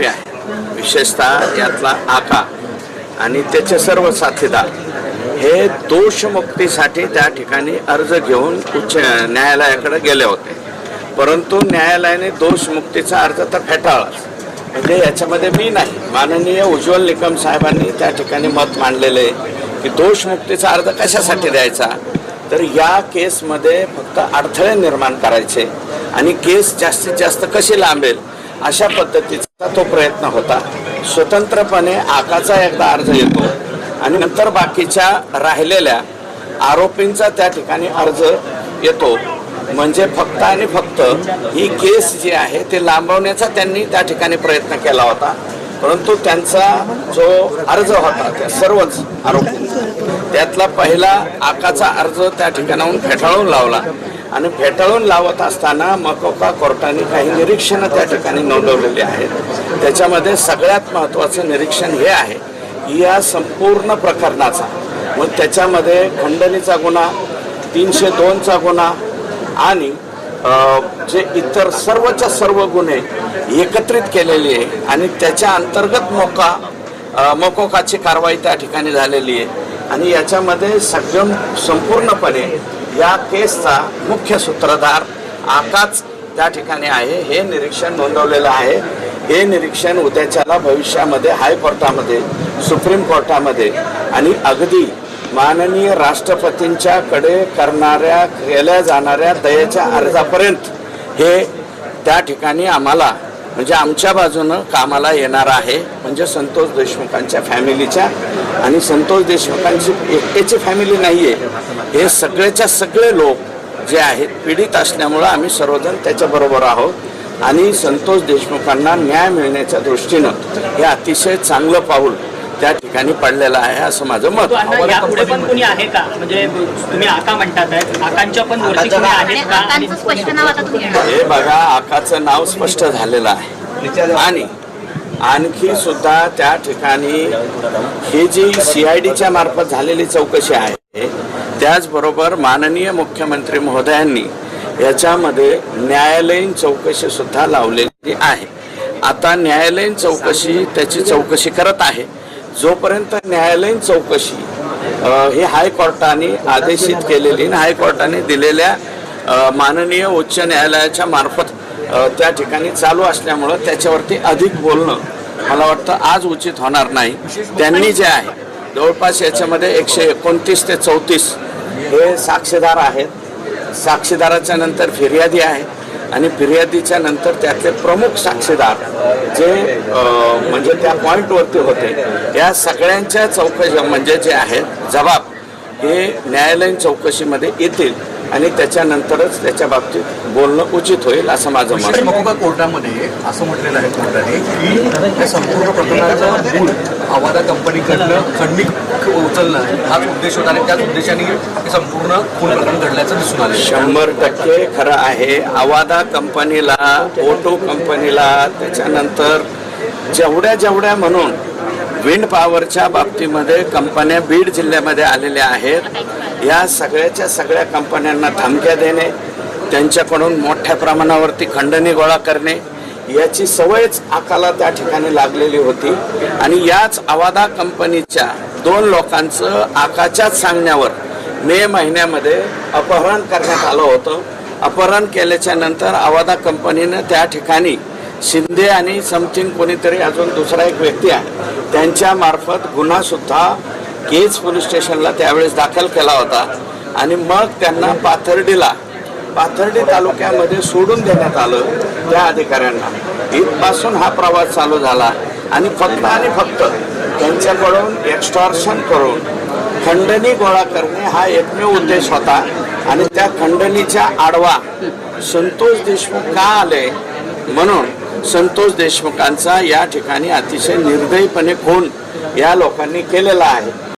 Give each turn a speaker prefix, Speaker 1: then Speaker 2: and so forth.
Speaker 1: आरोपी आहे विशेषतः यातला आका. आणि त्याचे सर्व साथीदार. हे दोषमुक्तीसाठी त्या ठिकाणी अर्ज घेऊन उच्च न्यायालयाकडे गेले होते. परंतु न्यायालयाने दोषमुक्तीचा अर्ज तर फेटाळला. म्हणजे याच्यामध्ये मी नाही. माननीय उज्ज्वल निकम साहेबांनी त्या ठिकाणी मत मांडलेले की दोषमुक्तीचा अर्ज कशासाठी द्यायचा? तर या केसमध्ये फक्त अडथळे निर्माण करायचे. आणि केस जास्तीत जास्त कशी लांबेल? अशा पद्धतीचा तो प्रयत्न होता. स्वतंत्रपणे आकाचा एकदा अर्ज येतो आणि नंतर बाकीच्या राहिलेल्या आरोपींचा त्या ठिकाणी अर्ज येतो. म्हणजे फक्त आणि फक्त ही केस जी आहे ते लांबवण्याचा त्यांनी त्या ठिकाणी प्रयत्न केला होता. परंतु त्यांचा जो अर्ज होता त्या सर्वच आरोपी त्यातला पहिला आकाचा अर्ज त्या ठिकाणाहून फेटाळून लावला. आणि फेटाळून लावत असताना मकोका कोर्टाने काही निरीक्षणं त्या ठिकाणी नोंदवलेली आहेत. त्याच्यामध्ये सगळ्यात महत्त्वाचं निरीक्षण हे आहे या संपूर्ण प्रकरणाचा मग त्याच्यामध्ये खंडणीचा गुन्हा तीनशे दोनचा गुन्हा आणि जे इतर सर्वच्या सर्व गुन्हे एकत्रित केलेले आहे आणि त्याच्या अंतर्गत मोका मकोकाची कारवाई त्या ठिकाणी झालेली आहे. आणि याच्यामध्ये सगळं संपूर्णपणे या केसचा मुख्य सूत्रधार आकाच त्या ठिकाणी आहे. हे निरीक्षण नोंदवलेलं आहे. हे निरीक्षण उद्याच्याला भविष्यामध्ये हायकोर्टामध्ये सुप्रीम कोर्टामध्ये आणि अगदी माननीय राष्ट्रपतींच्याकडे करणाऱ्या केल्या जाणाऱ्या दयेच्या अर्जापर्यंत हे त्या ठिकाणी आम्हाला म्हणजे आमच्या बाजूनं कामाला येणार आहे. म्हणजे संतोष देशमुखांच्या फॅमिलीच्या आणि संतोष देशमुखांची एकट्याची फॅमिली नाही आहे हे सगळेच्या सगळे लोक जे आहेत पीडित असल्यामुळं आम्ही सर्वजण त्याच्याबरोबर आहोत. आणि संतोष देशमुखांना न्याय मिळण्याच्या दृष्टीनं हे अतिशय चांगलं पाऊल त्या ठिकाणी पडलेलं आहे असं माझं मत.
Speaker 2: यापुढे पण कोणी आहे का? म्हणजे तुम्ही आका म्हणतात आहे आकांच्या पण वरती कोणी आहेत का? आणि
Speaker 3: आकांचं स्पष्ट नाव आता तुम्ही घेणार
Speaker 1: हे बघा आकाचं नाव स्पष्ट झालेलं आहे. आणि आणखी सुद्धा त्या ठिकाणी ही जी सी आय डीच्या मार्फत झालेली चौकशी आहे त्याचबरोबर माननीय मुख्यमंत्री महोदयांनी याच्यामध्ये न्यायालयीन चौकशी सुद्धा लावलेली आहे. आता न्यायालयीन चौकशी त्याची चौकशी करत आहे. जोपर्यंत न्यायालयीन चौकशी ही हायकोर्टाने आदेशित केलेली आणि हायकोर्टाने दिलेल्या माननीय उच्च न्यायालयाच्या मार्फत त्या ठिकाणी चालू असल्यामुळं त्याच्यावरती अधिक बोलणं मला वाटतं आज उचित होणार नाही. त्यांनी जे आहे जवळपास याच्यामध्ये एकशे एकोणतीस ते चौतीस हे साक्षीदार आहेत. साक्षीदाराच्या नंतर फिर्यादी आहे. आणि फिर्यादीच्या नंतर त्यातले प्रमुख साक्षीदार जे म्हणजे त्या पॉईंटवरती होते या सगळ्यांच्या चौकशी म्हणजे जे आहेत जबाब हे न्यायालयीन चौकशीमध्ये येतील आणि त्याच्यानंतरच त्याच्या बाबतीत बोलणं उचित होईल असं माझं मत
Speaker 4: कोर्टामध्ये असं म्हटलेलं आहे कोर्टाने की संपूर्ण प्रकरणाचा आवादा कंपनीकडनं खंडणी उचलणं हाच उद्देश होता आणि त्याच उद्देशाने हे संपूर्ण खून प्रकरण घडल्याचं दिसून आलं.
Speaker 1: शंभर टक्के खरं आहे. आवादा कंपनीला ओटो कंपनीला त्याच्यानंतर जेवढ्या जेवढ्या म्हणून विंड पॉवरच्या बाबतीमध्ये कंपन्या बीड जिल्ह्यामध्ये आलेल्या आहेत या सगळ्याच्या सगळ्या कंपन्यांना धमक्या देणे त्यांच्याकडून मोठ्या प्रमाणावरती खंडणी गोळा करणे याची सवयच आकाला त्या ठिकाणी लागलेली होती. आणि याच आवादा कंपनीच्या दोन लोकांचं आकाच्याच सांगण्यावर मे महिन्यामध्ये अपहरण करण्यात आलं होतं. अपहरण केल्याच्यानंतर आवादा कंपनीनं त्या ठिकाणी शिंदे आणि समथिंग कोणीतरी अजून दुसरा एक व्यक्ती आहे त्यांच्यामार्फत गुन्हासुद्धा केज पोलीस स्टेशनला त्यावेळेस दाखल केला होता. आणि मग त्यांना पाथर्डीला पाथर्डी तालुक्यामध्ये सोडून देण्यात आलं. त्या अधिकाऱ्यांना. इथपासून हा प्रवास चालू झाला आणि फक्त आणि फक्त त्यांच्याकडून एक्स्टॉर्शन करून खंडणी गोळा करणे हा एकमेव उद्देश होता. आणि त्या खंडणीच्या आडवा संतोष देशमुख का आले? म्हणून संतोष देशमुखांचा या ठिकाणी अतिशय निर्दयीपणे खून या लोकांनी केलेला आहे.